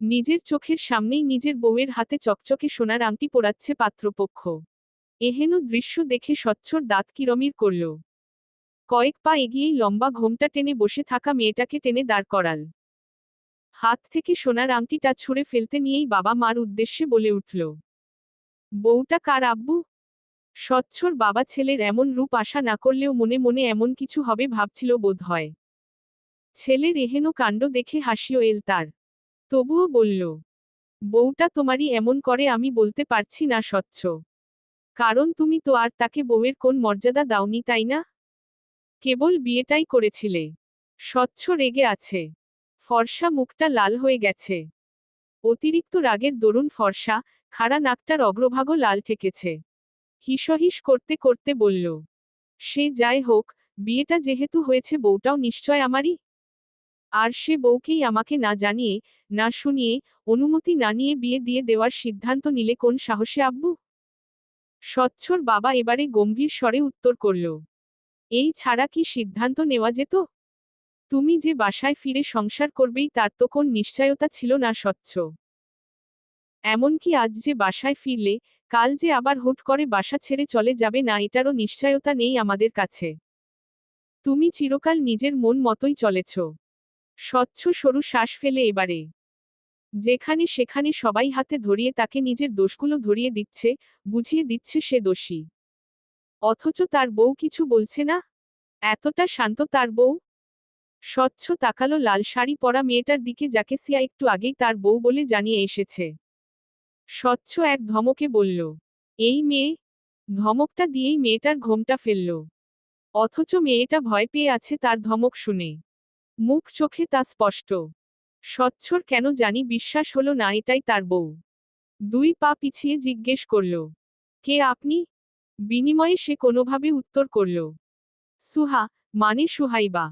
নিজের চোখের সামনেই নিজের বউয়ের হাতে চকচকে সোনার আংটি পোড়াচ্ছে পাত্রপক্ষ। এহেন দৃশ্য দেখে স্বচ্ছর দাঁত কিরমির করল। কয়েক পা এগিয়েই লম্বা ঘোমটা টেনে বসে থাকা মেয়েটাকে টেনে দাঁড় করাল। হাত থেকে সোনার আংটিটা ছুঁড়ে ফেলতে নিয়েই বাবা মার উদ্দেশ্যে বলে উঠল, বউটা কার আব্বু? স্বচ্ছর বাবা ছেলের এমন রূপ আশা না করলেও মনে মনে এমন কিছু হবে ভাবছিল বোধ হয় ছেলের এহেন কাণ্ড দেখে হাসিও এল তার। তবুও বলল, বউটা তোমারই এমন করে আমি বলতে পারছি না স্বচ্ছ। কারণ তুমি তো আর তাকে বউয়ের কোন মর্যাদা দাওনি, তাই না? কেবল বিয়েটাই করেছিলে। স্বচ্ছ রেগে আছে। ফর্সা মুখটা লাল হয়ে গেছে। অতিরিক্ত রাগের দরুন ফর্সা খাড়া নাকটার অগ্রভাগও লাল ঠেকেছে। হিসহিস করতে করতে বলল, সে যাই হোক, বিয়েটা যেহেতু হয়েছে বউটাও নিশ্চয় আমারই? আর সে বউকেই আমাকে না জানিয়ে, না শুনিয়ে, অনুমতি না নিয়ে বিয়ে দিয়ে দেওয়ার সিদ্ধান্ত নিলে কোন সাহসে, আব্বু? স্বচ্ছর বাবা এবারে গম্ভীর স্বরে উত্তর করল, এই ছাড়া কি সিদ্ধান্ত নেওয়া যেত? তুমি যে বাসায় ফিরে সংসার করবেই তার তো কোন নিশ্চয়তা ছিল না স্বচ্ছ। এমনকি আজ যে বাসায় ফিরলে, কাল যে আবার হুট করে বাসা ছেড়ে চলে যাবে না, এটারও নিশ্চয়তা নেই আমাদের কাছে। তুমি চিরকাল নিজের মন মতোই চলেছ। স্বচ্ছ সরু শ্বাস ফেলে এবারে। যেখানে সেখানে সবাই হাতে ধরিয়ে তাকে নিজের দোষগুলো ধরিয়ে দিচ্ছে, বুঝিয়ে দিচ্ছে সে দোষী। অথচ তার বউ কিছু বলছে না? এতটা শান্ত তার বউ? স্বচ্ছ তাকালো লাল শাড়ি পরা মেয়েটার দিকে যাকে সিয়া একটু আগেই তার বউ বলে জানিয়ে এসেছে। স্বচ্ছ এক ধমকে বলল, এই মেয়ে? ধমকটা দিয়েই মেয়েটার ঘোমটা ফেলল। অথচ মেয়েটা ভয় পেয়ে আছে তার ধমক শুনে। মুখ চোখে তা স্পষ্ট। স্বচ্ছর কেন জানি বিশ্বাস হলো না, এটাই তার বউ। দুই পা পিছিয়ে জিজ্ঞেস করল, কে আপনি? বিনিময়ে সে কোনোভাবে উত্তর করল, সুহা মানে সুহাইবা।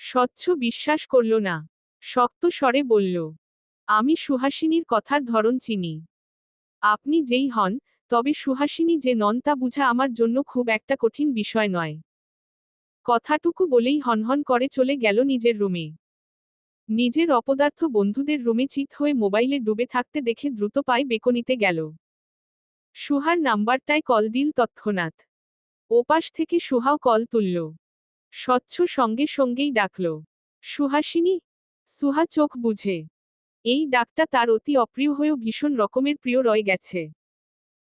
স্বচ্ছ বিশ্বাস করল না, শক্ত স্বরে বলল, আমি সুহাসিনীর কথার ধরন চিনি। আপনি যেই হন, তবে সুহাসিনী যে নন তা বুঝা আমার জন্য খুব একটা কঠিন বিষয় নয়। কথাটুকু বলেই হনহন করে চলে গেল নিজের রুমে। নিজের অপদার্থ বন্ধুদের রুমে চিত হয়ে মোবাইলে ডুবে থাকতে দেখে দ্রুত পায়ে বেকনিতে গেল। সুহার নাম্বারটায় কল দিল তৎক্ষণাৎ। ওপাশ থেকে সুহাও কল তুলল। স্বচ্ছ সঙ্গে সঙ্গেই ডাকল। সুহাসিনী, সুহা চোখ বুঝে। এই ডাকটা তার অতি অপ্রিয় হয়েও ভীষণ রকমের প্রিয় রয়ে গেছে।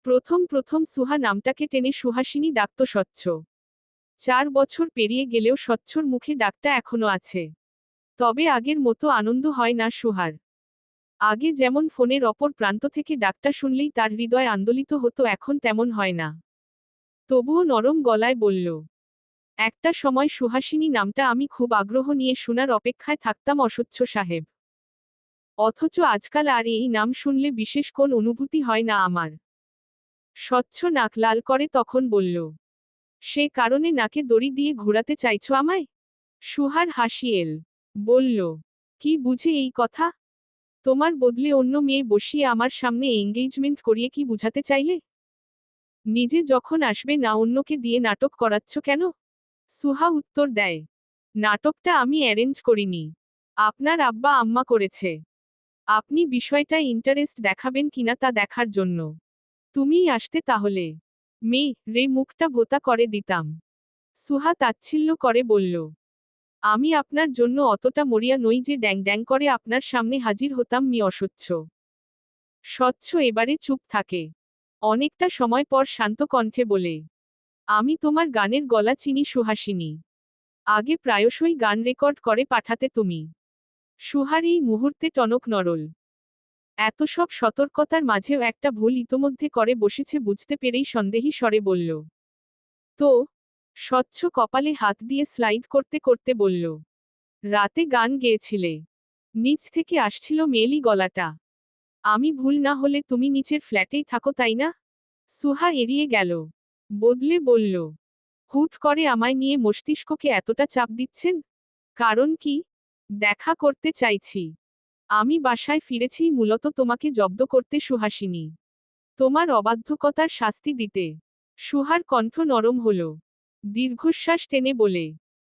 প্রথম প্রথম সুহা নামটাকে টেনে সুহাসিনী ডাকত স্বচ্ছ। চার বছর পেরিয়ে গেলেও স্বচ্ছর মুখে ডাকটা এখনও আছে। তবে আগের মতো আনন্দ হয় না সুহার। আগে যেমন ফোনের অপর প্রান্ত থেকে ডাকটা শুনলেই তার হৃদয় আন্দোলিত হতো, এখন তেমন হয় না। তবুও নরম গলায় বলল, একটা সময় সুহাসিনী নামটা আমি খুব আগ্রহ নিয়ে শোনার অপেক্ষায় থাকতাম অস্বচ্ছ সাহেব। অথচ আজকাল আর এই নাম শুনলে বিশেষ কোন অনুভূতি হয় না আমার। স্বচ্ছ নাক লাল করে তখন বলল সে কারণে নাকে দড়ি দিয়ে ঘোরাতে চাইছ আমায়? সুহার হাসি এল। বলল, কি বুঝে এই কথা? তোমার বদলে অন্য মেয়ে বসিয়ে আমার সামনে এঙ্গেজমেন্ট করিয়ে কি বুঝাতে চাইলে? নিজে যখন আসবে না অন্যকে দিয়ে নাটক করাচ্ছ কেন? সুহা উত্তর দেয়, নাটকটা আমি অ্যারেঞ্জ করিনি। আপনার আব্বা আম্মা করেছে। আপনি বিষয়টা ইন্টারেস্ট দেখাবেন কিনা তা দেখার জন্য। তুমিই আসতে তাহলে। মেয়ে রে মুখটা ভোতা করে দিতাম। সুহা তাচ্ছিল্য করে বলল, আমি আপনার জন্য অতটা মরিয়া নই যে ড্যাং ড্যাং করে আপনার সামনে হাজির হতাম, মি অস্বচ্ছ স্বচ্ছ এবারে চুপ থাকে। অনেকটা সময় পর শান্ত কণ্ঠে বলে, আমি তোমার গানের গলা চিনি, সুহাসিনী। আগে প্রায়শই গান রেকর্ড করে পাঠাতে তুমি। সুহার এই মুহূর্তে টনক নরল। এত সব সতর্কতার মাঝেও একটা ভুল ইতোমধ্যে করে বসেছে বুঝতে পেরেই সন্দেহী স্বরে বলল, তো? স্বচ্ছ কপালে হাত দিয়ে স্লাইড করতে করতে বলল, রাতে গান গেয়েছিলে। নিচ থেকে আসছিল মেয়েলি গলাটা। আমি ভুল না হলে তুমি নিচের ফ্ল্যাটেই থাকো, তাই না? সুহা এড়িয়ে গেল, বদলে বলল, হুট করে আমায় নিয়ে মস্তিষ্ককে এতটা চাপ দিচ্ছেন? কারণ কি? দেখা করতে চাইছি। আমি বাসায় ফিরেছি, মূলত তোমাকে জব্দ করতে সুহাসিনী। তোমার অবাধ্যকতার শাস্তি দিতে। সুহার কণ্ঠ নরম হল। দীর্ঘশ্বাস টেনে বলে,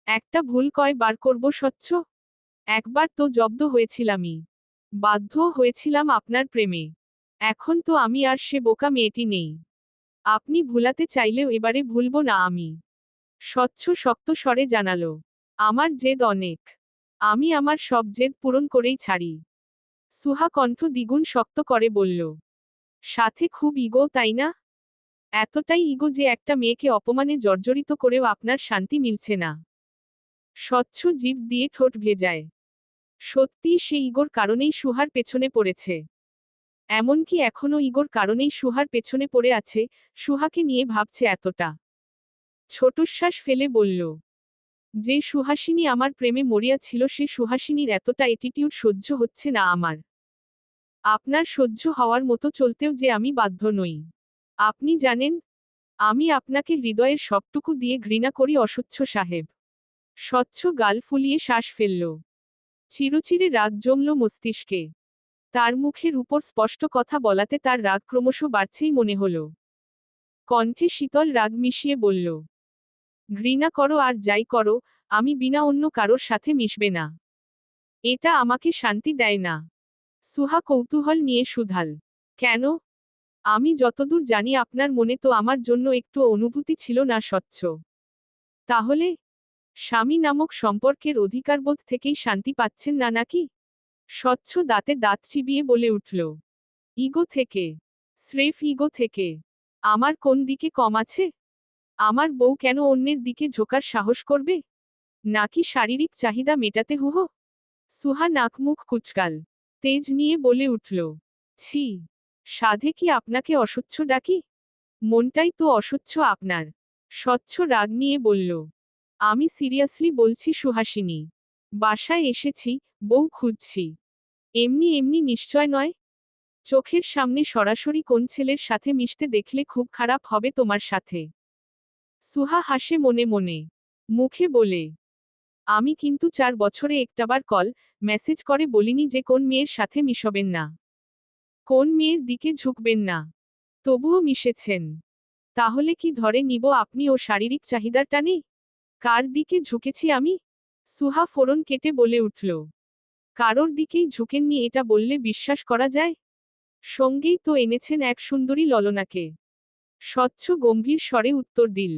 একটা ভুল কয় বার করব স্বচ্ছ? একবার তো জব্দ হয়েছিলামই। বাধ্য হয়েছিলাম আপনার প্রেমে। এখন তো আমি আর সে বোকা মেয়েটি নেই। আপনি ভুলাতে চাইলেও এবারে ভুলব না আমি। স্বচ্ছ শক্ত স্বরে জানালো, আমার জেদ অনেক। আমি আমার সব জেদ পূরণ করেই ছাড়ি। সুহা কণ্ঠ দ্বিগুণ শক্ত করে বলল, সাথে খুব ইগো, তাই না? এতটাই ইগো যে একটা মেয়েকে অপমানে জর্জরিত করেও আপনার শান্তি মিলছে না। স্বচ্ছ জীব দিয়ে ঠোঁট ভেজায়। সত্যি সে ইগোর কারণেই সুহার পেছনে পড়েছে। এমনকি এখনও ইগোর কারণেই সুহার পেছনে পড়ে আছে, সুহাকে নিয়ে ভাবছে এতটা। ছোটশ্বাস ফেলে বলল যে সুহাসিনী আমার প্রেমে মরিয়া ছিল সে সুহাসিনীর এতটা এটিটিউড সহ্য হচ্ছে না আমার। আপনার সহ্য হওয়ার মতো চলতেও যে আমি বাধ্য নই। আপনি জানেন, আমি আপনাকে হৃদয়ের সবটুকু দিয়ে ঘৃণা করি অস্বচ্ছ সাহেব। স্বচ্ছ গাল ফুলিয়ে শ্বাস ফেলল। চিরচিরে রাগ জমল মস্তিষ্কে। তার মুখের উপর স্পষ্ট কথা বলাতে তার রাগ ক্রমশ বাড়ছেই মনে হল। কণ্ঠে শীতল রাগ মিশিয়ে বলল ঘৃণা করো আর যাই করো, আমি বিনা অন্য কারোর সাথে মিশবে না। এটা আমাকে শান্তি দেয় না। সুহা কৌতূহল নিয়ে সুধাল, কেন? আমি যতদূর জানি আপনার মনে তো আমার জন্য একটু অনুভূতি ছিল না স্বচ্ছ। তাহলে? স্বামী নামক সম্পর্কের অধিকারবোধ থেকেই শান্তি পাচ্ছেন না নাকি? স্বচ্ছ দাঁতে দাঁত চিবিয়ে বলে উঠল, ইগো থেকে, স্রেফ ইগো থেকে, আমার কোন দিকে কম আছে? আমার বউ কেন অন্যের দিকে ঝোকার সাহস করবে? নাকি শারীরিক চাহিদা মেটাতে হুহ? সুহা নাকমুখ কুচকাল। তেজ নিয়ে বলে উঠল, ছি, সাধে কি আপনাকে অস্বচ্ছ ডাকি? মনটাই তো অস্বচ্ছ আপনার। স্বচ্ছ রাগ নিয়ে বলল, আমি সিরিয়াসলি বলছি সুহাসিনী, বাসায় এসেছি, বউ খুঁজছি। এমনি এমনি নিশ্চয় নয়। চোখের সামনে সরাসরি কোন ছেলের সাথে মিশতে দেখলে খুব খারাপ হবে তোমার সাথে। সুহা হাসে মনে মনে। মুখে বলে, আমি কিন্তু চার বছরে একটাবার কল, মেসেজ করে বলিনি যে কোন মেয়ের সাথে মিশবেন না। কোন মেয়ের দিকে ঝুঁকবেন না। তবুও মিশেছেন। তাহলে কি ধরে নিব আপনি ও শারীরিক চাহিদার টানে? কার দিকে ঝুঁকেছি আমি? সুহা ফোরন কেটে বলে উঠল, কারোর দিকেই ঝুঁকেননি এটা বললে বিশ্বাস করা যায়? সঙ্গেই তো এনেছেন এক সুন্দরী ললনাকে। স্বচ্ছ গম্ভীর স্বরে উত্তর দিল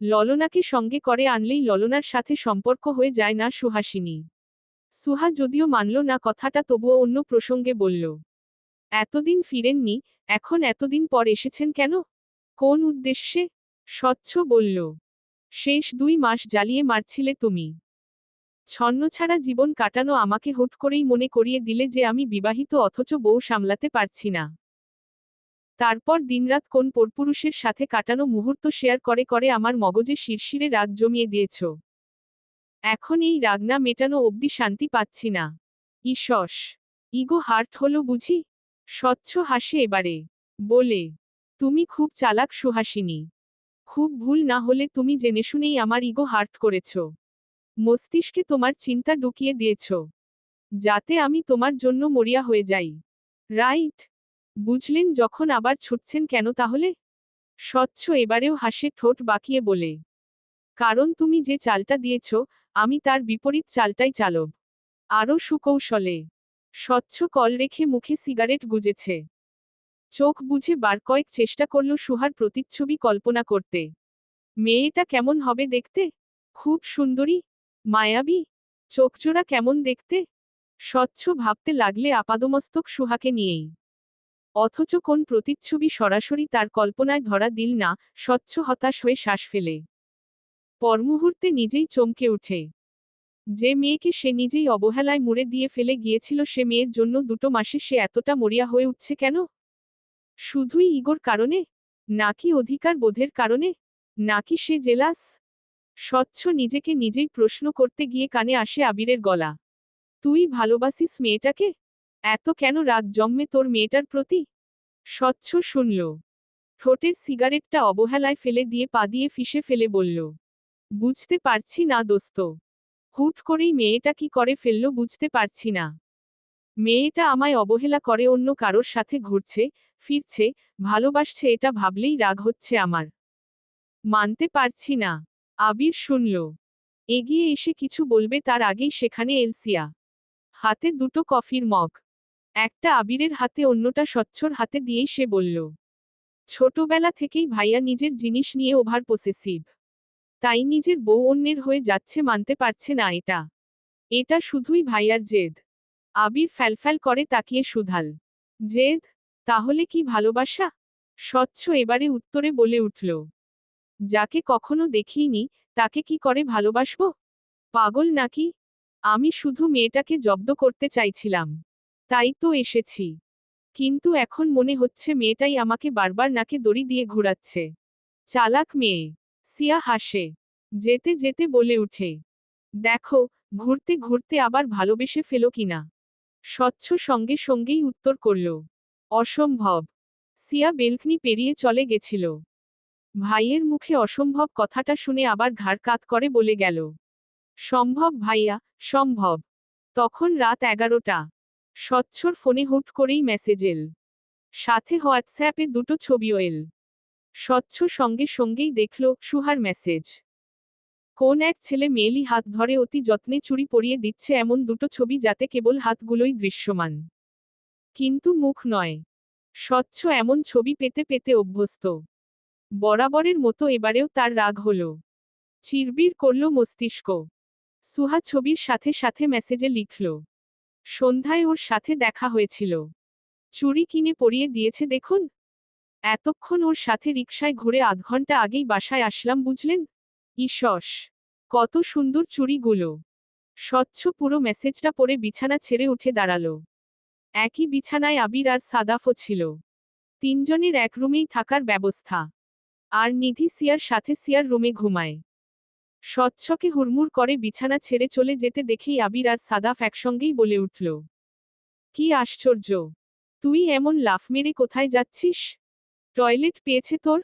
ললনাকে সঙ্গে করে আনলেই ললনার সাথে সম্পর্ক হয়ে যায় না সুহাসিনী। সুহা যদিও মানল না কথাটা, তবুও অন্য প্রসঙ্গে বলল, এতদিন ফিরেননি, এখন এতদিন পর এসেছেন কেন? কোন উদ্দেশ্যে? স্বচ্ছ বলল, শেষ দুই মাস জ্বালিয়ে মারছিলে তুমি। ছন্নছাড়া জীবন কাটানো আমাকে হুট করেই মনে করিয়ে দিলে যে আমি বিবাহিত, অথচ বউ সামলাতে পারছি না। তারপর দিনরাত কোন পরপুরুষের সাথে কাটানো মুহূর্ত শেয়ার করে করে আমার মগজে শিরশিরে রাগ জমিয়ে দিয়েছ। এখন এই রাগ না মেটানো অবধি শান্তি পাচ্ছি না। ঈশস ইগো হার্ট হলো বুঝি? স্বচ্ছ হাসে এবারে। বলে, তুমি খুব চালাক সুহাসিনী। খুব ভুল না হলে তুমি জেনে শুনেই আমার ইগো হার্ট করেছ। মস্তিষ্কে তোমার চিন্তা ঢুকিয়ে দিয়েছ। যাতে আমি তোমার জন্য মরিয়া হয়ে যাই। রাইট। বুঝলেন যখন আবার ছুটছেন কেন তাহলে? স্বচ্ছ এবারেও হাসে ঠোঁট বাঁকিয়ে বলে, কারণ তুমি যে চালটা দিয়েছ, আমি তার বিপরীত চালটাই চালব। আরও সুকৌশলে, স্বচ্ছ কল রেখে মুখে সিগারেট গুজেছে। চোখ বুঝে বার কয়েক চেষ্টা করল সুহার প্রতিচ্ছবি কল্পনা করতে। মেয়েটা কেমন হবে দেখতে? খুব সুন্দরী? মায়াবী? চোখজোড়া কেমন দেখতে? স্বচ্ছ ভাবতে লাগলে আপাদমস্তক সুহাকে নিয়েই। অথচ কোন প্রতিচ্ছবি সরাসরি তার কল্পনায় ধরা দিল না, স্বচ্ছ হতাশ হয়ে শ্বাস ফেলে। পরমুহূর্তে নিজেই চমকে উঠে যে মেয়েকে সে নিজেই অবহেলায় মুড়ে দিয়ে ফেলে গিয়েছিল, সে মেয়ের জন্য দুটো মাসে সে এতটা মরিয়া হয়ে উঠছে কেন? শুধুই ইগোর কারণে? নাকি অধিকার বোধের কারণে? নাকি সে জেলাস? স্বচ্ছ নিজেকে নিজেই প্রশ্ন করতে গিয়ে কানে আসে আবিরের গলা। তুই ভালোবাসিস মেয়েটাকে? এত কেন রাগ জন্মে তোর মেয়েটার প্রতি? স্বচ্ছ শুনল। ঠোঁটের সিগারেটটা অবহেলায় ফেলে দিয়ে পা দিয়ে ফিসে ফেলে বলল, বুঝতে পারছি না দোস্ত। হুট করেই মেয়েটা কি করে ফেলল বুঝতে পারছি না। মেয়েটা আমায় অবহেলা করে অন্য কারোর সাথে ঘুরছে, ফিরছে, ভালোবাসছে এটা ভাবলেই রাগ হচ্ছে আমার। মানতে পারছি না। আবির শুনল, এগিয়ে এসে কিছু বলবে তার আগেই সেখানে এলসিয়া। হাতে দুটো কফির মগ। একটা আবিরের হাতে অন্যটা স্বচ্ছর হাতে দিয়েই সে বলল, ছোটবেলা থেকেই ভাইয়া নিজের জিনিস নিয়ে ওভার পসেসিভ তাই নিজের বউ অন্যের হয়ে যাচ্ছে মানতে পারছে না এটা। এটা শুধুই ভাইয়ার জেদ। আবির ফ্যালফ্যাল করে তাকিয়ে সুধাল, জেদ? তাহলে কি ভালোবাসা? স্বচ্ছ এবারে উত্তরে বলে উঠল, যাকে কখনো দেখিনি, তাকে কি করে ভালোবাসবো? পাগল নাকি? আমি শুধু মেয়েটাকে জব্দ করতে চাইছিলাম। তাই তো এসেছি। কিন্তু এখন মনে হচ্ছে মেয়েটাই আমাকে বারবার নাকে দড়ি দিয়ে ঘুরাচ্ছে। চালাক মেয়ে, সিয়া হাসে, যেতে যেতে বলে উঠে দেখো, ঘুরতে ঘুরতে আবার ভালোবেসে ফেলো কিনা স্বচ্ছ সঙ্গে সঙ্গেই উত্তর করল, অসম্ভব। সিয়া বেলকনি পেরিয়ে চলে গেছিল। ভাইয়ের মুখে অসম্ভব কথাটা শুনে আবার ঘাড় কাত করে বলে গেল, সম্ভব ভাইয়া, সম্ভব। তখন রাত এগারোটা। স্বচ্ছর ফোনে হুট করেই মেসেজ এল। সাথে হোয়াটসঅ্যাপে দুটো ছবিও এল। স্বচ্ছ সঙ্গে সঙ্গেই দেখল সুহার মেসেজ। কোন এক ছেলে মেয়েলি হাত ধরে অতি যত্নে চুরি পরিয়ে দিচ্ছে এমন দুটো ছবি যাতে কেবল হাতগুলোই দৃশ্যমান। কিন্তু মুখ নয়। স্বচ্ছ এমন ছবি পেতে পেতে অভ্যস্ত। বরাবরের মতো এবারেও তার রাগ হল। চিরবির করল মস্তিষ্ক। সুহা ছবির সাথে সাথে মেসেজে লিখল সন্ধ্যায় ওর সাথে দেখা হয়েছিল। চুরি কিনে পরিয়ে দিয়েছে, দেখুন। এতক্ষণ ওর সাথে রিকশায় ঘুরে আধ ঘণ্টা আগেই বাসায় আসলাম, বুঝলেন? ইসস, কত সুন্দর চুরিগুলো। স্বচ্ছ পুরো মেসেজটা পড়ে বিছানা ছেড়ে উঠে দাঁড়াল। একই বিছানায় আবির আর সাদাফও ছিল। তিনজনের এক রুমেই থাকার ব্যবস্থা। আর নিধি সিয়ার সাথে সিয়ার রুমে ঘুমায়। স্বচ্ছকে হুড়মুড় করে বিছানা ছেড়ে চলে যেতে দেখেই আবির আর সাদাফ একসঙ্গেই বলে উঠল, কি আশ্চর্য! তুই এমন লাফ মেরে কোথায় যাচ্ছিস? টয়লেট পেয়েছে তোর?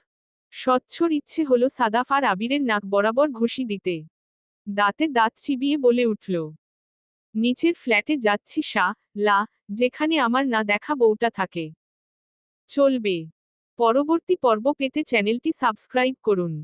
স্বচ্ছর ইচ্ছে হলো সাদাফ আর আবিরের নাক বরাবর ঘুষি দিতে। দাঁতে দাঁত চিবিয়ে বলে উঠল, নিচের ফ্ল্যাটে যাচ্ছি সা, লা, যেখানে আমার না দেখা বউটা থাকে। চলবে। পরবর্তী পর্ব পেতে চ্যানেলটি সাবস্ক্রাইব করুন।